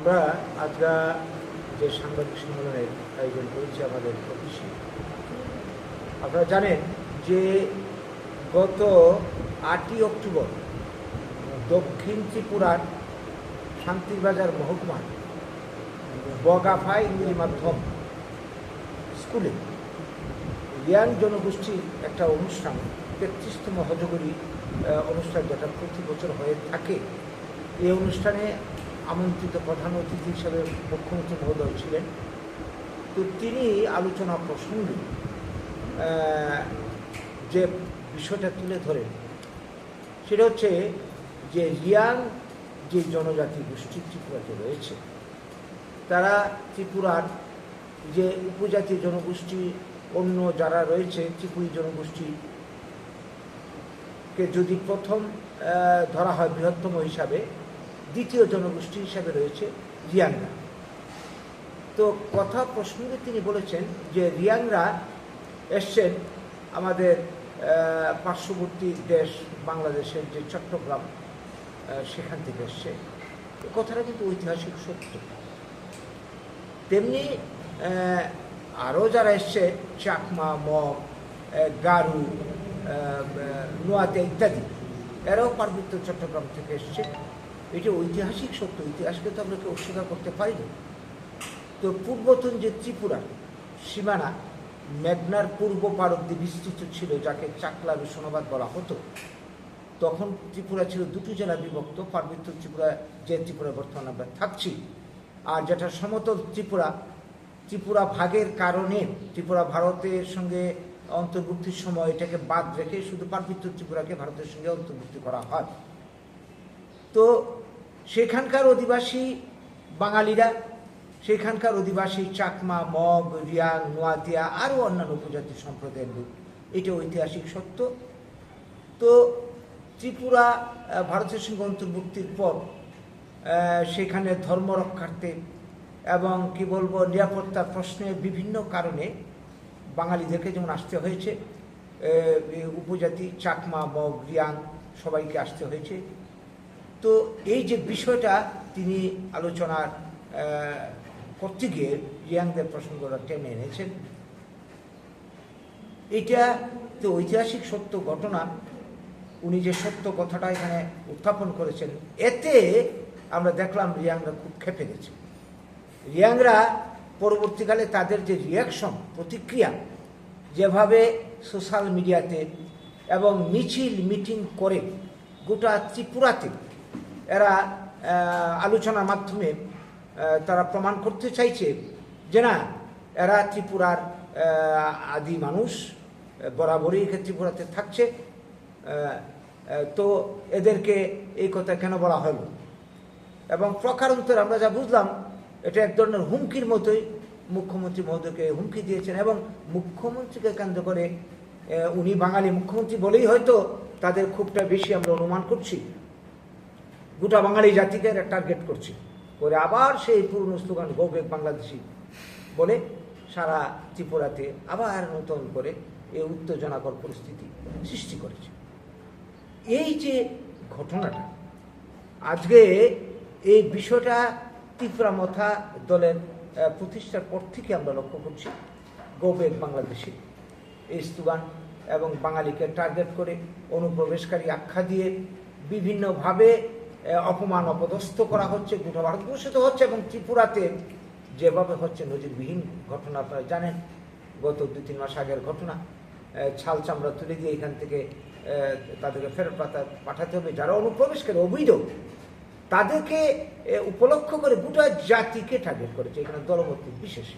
আমরা আজকে যে সাংবাদিক সম্মেলনের আয়োজন করেছি আমাদের অফিসে, আপনারা জানেন যে গত আটই অক্টোবর দক্ষিণ ত্রিপুরার শান্তিবাজার মহকুমার বগাফা ইংরেজি মাধ্যম স্কুলে রিয়াং জনগোষ্ঠীর একটা অনুষ্ঠান, তেত্রিশতম হজগরি অনুষ্ঠান যেটা প্রতি বছর হয়ে থাকে। এই অনুষ্ঠানে আমন্ত্রিত প্রধান অতিথি হিসাবে মুখ্যমন্ত্রী মহোদয় ছিলেন। তো তিনি আলোচনা প্রসঙ্গে যে বিষয়টা তুলে ধরেন, সেটা হচ্ছে যে রিয়াং যে জনজাতি গোষ্ঠী ত্রিপুরাতে রয়েছে, তারা ত্রিপুরার যে উপজাতি জনগোষ্ঠী, অন্য যারা রয়েছে, ত্রিপুরী জনগোষ্ঠীকে যদি প্রথম ধরা হয় বৃহত্তম হিসাবে দ্বিতীয় জনগোষ্ঠী হিসাবে রয়েছে রিয়াংরা। তো কথা প্রসঙ্গে তিনি বলেছেন যে রিয়াংরা এসছেন আমাদের পার্শ্ববর্তী দেশ বাংলাদেশের যে চট্টগ্রাম সেখান থেকে এসছে। কথাটা কিন্তু ঐতিহাসিক সত্য। তেমনি আরও যারা এসছে, চাকমা, মগ গারু নোয়াতে ইত্যাদি, এরাও পার্বত্য চট্টগ্রাম থেকে এসছে। এটি ঐতিহাসিক সত্য, ইতিহাসকে তো আমরা কেউ অস্বীকার করতে পারি না তো পূর্বতন যে ত্রিপুরা, সীমানা, মেঘনার পূর্ব পার অব্দি বিস্তৃত ছিল, যাকে চাকলা বিশ্বনাবাদ বলা হতো, তখন ত্রিপুরা ছিল দুটো জেলা বিভক্ত, পার্বত্য ত্রিপুরা, যে ত্রিপুরা বর্তমানে আমরা থাকছি। আর যেটা সমতল ত্রিপুরা ত্রিপুরা ভাগের কারণে, ত্রিপুরা ভারতের সঙ্গে অন্তর্ভুক্তির সময় এটাকে বাদ রেখে শুধু পার্বত্য ত্রিপুরাকে ভারতের সঙ্গে অন্তর্ভুক্তি করা হয়। তো সেখানকার অধিবাসী বাঙালিরা, সেখানকার অধিবাসী চাকমা, মগ, রিয়াং, নোয়াতিয়া, আরও অন্যান্য উপজাতি সম্প্রদায়ের লোক। এটা ঐতিহাসিক সত্য। তো ত্রিপুরা ভারতের সঙ্গে অন্তর্ভুক্তির পর সেখানে ধর্ম রক্ষার্থে এবং কি বলব, নিরাপত্তার প্রশ্নে বিভিন্ন কারণে বাঙালিদেরকে যেমন আসতে হয়েছে উপজাতি চাকমা, মগ, রিয়াং সবাইকে আসতে হয়েছে। তো এই যে বিষয়টা তিনি আলোচনার করতে গিয়ে রিয়াংদের প্রসঙ্গটা টেনে এনেছেন। এটা তো ঐতিহাসিক সত্য ঘটনা। উনি যে সত্য কথাটা এখানে উত্থাপন করেছেন, এতে আমরা দেখলাম রিয়াংরা খুব খেপে গেছে। রিয়াংরা পরবর্তীকালে তাদের যে রিয়াকশন প্রতিক্রিয়া, যেভাবে সোশ্যাল মিডিয়াতে এবং মিছিল মিটিং করে গোটা ত্রিপুরাতে এরা আলোচনার মাধ্যমে তারা প্রমাণ করতে চাইছে যে না, এরা ত্রিপুরার আদি মানুষ, বরাবরই ত্রিপুরাতে থাকছে। তো এদেরকে এই কথা কেন বলা হলো? এবং প্রকারান্তর আমরা যা বুঝলাম, এটা এক ধরনের হুমকির মতোই মুখ্যমন্ত্রী মহোদয়কে হুমকি দিয়েছেন এবং মুখ্যমন্ত্রীকে কেন্দ্র করে উনি বাঙালি মুখ্যমন্ত্রী বলেই হয়তো তাদের খুবটা বেশি আমরা অনুমান করছি। গোটা বাঙালি জাতিকে টার্গেট করছে। করে আবার সেই পুরনো স্লোগান গৌবেগ বাংলাদেশি বলে সারা ত্রিপুরাতে আবার নতুন করে এই উত্তেজনাকর পরিস্থিতি সৃষ্টি করেছে। এই যে ঘটনাটা, আজকে এই বিষয়টা ত্রিপুরা মথা দলের প্রতিষ্ঠার পর থেকে আমরা লক্ষ্য করছি গৌবেগ বাংলাদেশি এই স্লোগান এবং বাঙালিকে টার্গেট করে অনুপ্রবেশকারী আখ্যা দিয়ে বিভিন্নভাবে অপমান অপদস্থ করা হচ্ছে গোটা ভারতবর্ষে তো হচ্ছে এবং ত্রিপুরাতে যেভাবে হচ্ছে নজিরবিহীন ঘটনা, আপনারা জানেন, গত দু তিন মাস আগের ঘটনা ছাল চামড়া তুলে দিয়ে এখান থেকে তাদেরকে ফেরত পাঠাতে হবে। যারা অনুপ্রবেশকারী অবৈধ, তাদেরকে উপলক্ষ করে গোটা জাতিকে টার্গেট করেছে। এখানে দলমত বিশেষ।